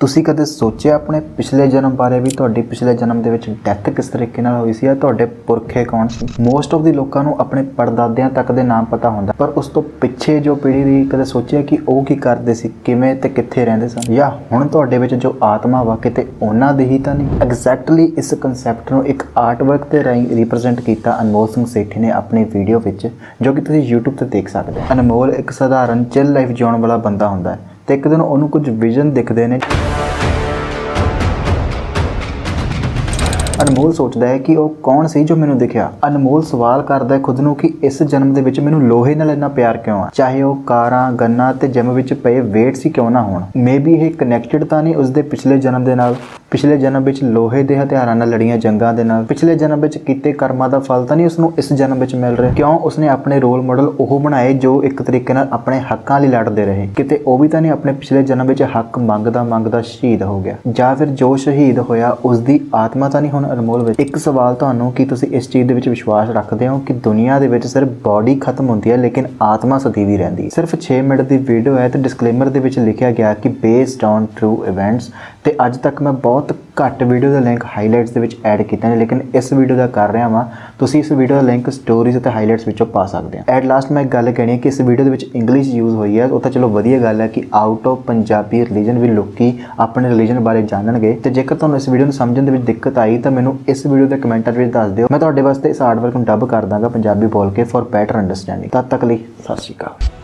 ਤੁਸੀਂ ਕਦੇ ਸੋਚਿਆ ਆਪਣੇ ਪਿਛਲੇ ਜਨਮ ਬਾਰੇ ਵੀ ਤੁਹਾਡੀ ਪਿਛਲੇ ਜਨਮ ਦੇ ਵਿੱਚ ਡੈਥ ਕਿਸ ਤਰੀਕੇ ਨਾਲ ਹੋਈ ਸੀ ਜਾਂ ਤੁਹਾਡੇ ਪੁਰਖੇ ਕੌਣ ਸੀ? ਮੋਸਟ ਆਫ ਦੀ ਲੋਕਾਂ ਨੂੰ ਆਪਣੇ ਪੜਦਾਦਿਆਂ ਤੱਕ ਦੇ ਨਾਮ ਪਤਾ ਹੁੰਦਾ, ਪਰ ਉਸ ਤੋਂ ਪਿੱਛੇ ਜੋ ਪੀੜ੍ਹੀ ਦੀ ਕਦੇ ਸੋਚਿਆ ਕਿ ਉਹ ਕੀ ਕਰਦੇ ਸੀ, ਕਿਵੇਂ ਤੇ ਕਿੱਥੇ ਰਹਿੰਦੇ ਸਨ? ਜਾਂ ਹੁਣ ਤੁਹਾਡੇ ਵਿੱਚ ਜੋ ਆਤਮਾ ਵਾ, ਕਿਤੇ ਉਹਨਾਂ ਦੀ ਹੀ ਤਾਂ ਨਹੀਂ? ਐਗਜ਼ੈਕਟਲੀ ਇਸ ਕਨਸੈਪਟ ਨੂੰ ਇੱਕ ਆਰਟ ਵਰਕ ਦੇ ਰਾਹੀਂ ਰਿਪਰੈਜ਼ੈਂਟ ਕੀਤਾ ਅਨਮੋਲ ਸਿੰਘ ਸੇਠੀ ਨੇ ਆਪਣੀ ਵੀਡੀਓ ਵਿੱਚ, ਜੋ ਕਿ ਤੁਸੀਂ YouTube ਤੇ ਦੇਖ ਸਕਦੇ ਹੋ। ਅਨਮੋਲ ਇੱਕ ਸਧਾਰਨ ਚਿਲ ਲਾਈਫ ਜਿਉਣ ਵਾਲਾ ਬੰਦਾ ਹੁੰਦਾ ਹੈ। ਤੇ ਇੱਕ ਦਿਨ ਉਹਨੂੰ ਕੁਝ ਵਿਜ਼ਨ ਦਿਖਦੇ ਨੇ। ਅਨਮੋਲ ਸੋਚਦਾ ਹੈ ਕਿ ਉਹ ਕੌਣ ਸੀ ਜੋ ਮੈਨੂੰ ਦਿਖਿਆ। ਅਨਮੋਲ ਸਵਾਲ ਕਰਦਾ ਹੈ ਖੁਦ ਨੂੰ ਕਿ ਇਸ ਜਨਮ ਦੇ ਵਿੱਚ ਮੈਨੂੰ ਲੋਹੇ ਨਾਲ ਇੰਨਾ ਪਿਆਰ ਕਿਉਂ ਆ? ਚਾਹੇ ਉਹ ਕਾਰਾਂ, ਗੰਨਾ ਤੇ ਜਿਮ ਵਿੱਚ ਪਏ weight ਸੀ ਕਿਉਂ ਨਾ ਹੋਣ? ਮੇਬੀ ਇਹ ਕਨੈਕਟਡ ਤਾਂ ਨਹੀਂ ਉਸਦੇ ਪਿਛਲੇ ਜਨਮ ਦੇ ਨਾਲ। ਪਿਛਲੇ ਜਨਮ ਵਿੱਚ ਲੋਹੇ ਦੇ ਹਥਿਆਰਾਂ ਨਾਲ ਲੜੀਆਂ ਜੰਗਾਂ ਦੇ ਨਾਲ। ਪਿਛਲੇ ਜਨਮ ਵਿੱਚ ਕੀਤੇ ਕਰਮਾਂ ਦਾ ਫਲ ਤਾਂ ਨਹੀਂ ਉਸਨੂੰ ਇਸ ਜਨਮ ਵਿੱਚ ਮਿਲ ਰਿਹਾ। ਕਿਉਂ? ਉਸਨੇ ਆਪਣੇ ਰੋਲ ਮਾਡਲ ਉਹ ਬਣਾਏ ਜੋ ਇੱਕ ਤਰੀਕੇ ਨਾਲ ਆਪਣੇ ਹੱਕਾਂ ਲਈ ਲੜਦੇ ਰਹੇ। ਕਿਤੇ ਉਹ ਵੀ ਤਾਂ ਨਹੀਂ ਆਪਣੇ ਪਿਛਲੇ ਜਨਮ ਵਿੱਚ ਹੱਕ ਮੰਗਦਾ ਮੰਗਦਾ ਸ਼ਹੀਦ ਹੋ ਗਿਆ। ਜਾਂ ਫਿਰ ਜੋ ਸ਼ਹੀਦ ਹੋਇਆ ਉਸ ਦੀ ਆਤਮਾ ਤਾਂ ਨਹੀਂ ਹੁਣ ਅਨਮੋਲ ਵਿੱਚ। ਇੱਕ ਸਵਾਲ ਤੁਹਾਨੂੰ, ਕਿ ਤੁਸੀਂ ਇਸ ਚੀਜ਼ ਦੇ ਵਿੱਚ ਵਿਸ਼ਵਾਸ ਰੱਖਦੇ ਹੋ ਕਿ ਦੁਨੀਆ ਦੇ ਵਿੱਚ ਸਿਰਫ ਬਾਡੀ ਖਤਮ ਹੁੰਦੀ ਹੈ, ਲੇਕਿਨ ਆਤਮਾ ਸਦੀਵੀ ਰਹਿੰਦੀ ਹੈ? ਸਿਰਫ 6 ਮਿੰਟ ਦੀ ਵੀਡੀਓ ਹੈ ਤੇ ਡਿਸਕਲੇਮਰ ਦੇ ਵਿੱਚ ਲਿਖਿਆ ਗਿਆ ਕਿ ਬੇਸਡ ਔਨ ਟਰੂ ਇਵੈਂਟਸ ਤੇ ਅੱਜ ਤੱਕ ਮੈਂ ਬਹੁਤ ਘੱਟ ਵੀਡੀਓ ਦਾ ਲਿੰਕ ਹਾਈਲਾਈਟਸ ਦੇ ਵਿੱਚ ਐਡ ਕੀਤਾ ਨੇ, ਲੇਕਿਨ ਇਸ ਵੀਡੀਓ ਦਾ ਕਰ ਰਿਹਾ ਵਾਂ, ਤੁਸੀਂ ਇਸ ਵੀਡੀਓ ਦਾ ਲਿੰਕ ਸਟੋਰੀਜ਼ ਅਤੇ ਹਾਈਲਾਈਟਸ ਵਿੱਚੋਂ ਪਾ ਸਕਦੇ ਹੋ ਐਟ ਲਾਸਟ ਮੈਂ ਇੱਕ ਗੱਲ ਕਹਿਣੀ ਹੈ ਕਿ ਇਸ ਵੀਡੀਓ ਦੇ ਵਿੱਚ ਇੰਗਲਿਸ਼ ਯੂਜ਼ ਹੋਈ ਹੈ, ਉਹ ਤਾਂ ਚਲੋ ਵਧੀਆ ਗੱਲ ਹੈ ਕਿ ਆਊਟ ਆਫ ਪੰਜਾਬੀ ਰਿਲੀਜਨ ਵੀ ਲੋਕੀ ਆਪਣੇ ਰਿਲੀਜਨ ਬਾਰੇ ਜਾਣਨਗੇ, ਤੇ ਜੇਕਰ ਤੁਹਾਨੂੰ ਇਸ ਵੀਡੀਓ ਨੂੰ ਸਮਝਣ ਦੇ ਵਿੱਚ ਦਿੱਕਤ ਆਈ, ਤਾਂ ਮੈਨੂੰ ਇਸ ਵੀਡੀਓ ਦੇ ਕਮੈਂਟਾਂ ਵਿੱਚ ਦੱਸ ਦਿਓ। ਮੈਂ ਤੁਹਾਡੇ ਵਾਸਤੇ ਇਸ ਆਰਟਵਰਕ ਨੂੰ ਡੱਬ ਕਰ ਦਾਂਗਾ ਪੰਜਾਬੀ ਬੋਲ ਕੇ ਫॉर ਬੈਟਰ ਅੰਡਰਸਟੈਂਡਿੰਗ ਤਦ ਤੱਕ ਲਈ ਸਤਿ ਸ਼੍ਰੀ ਅਕਾਲ।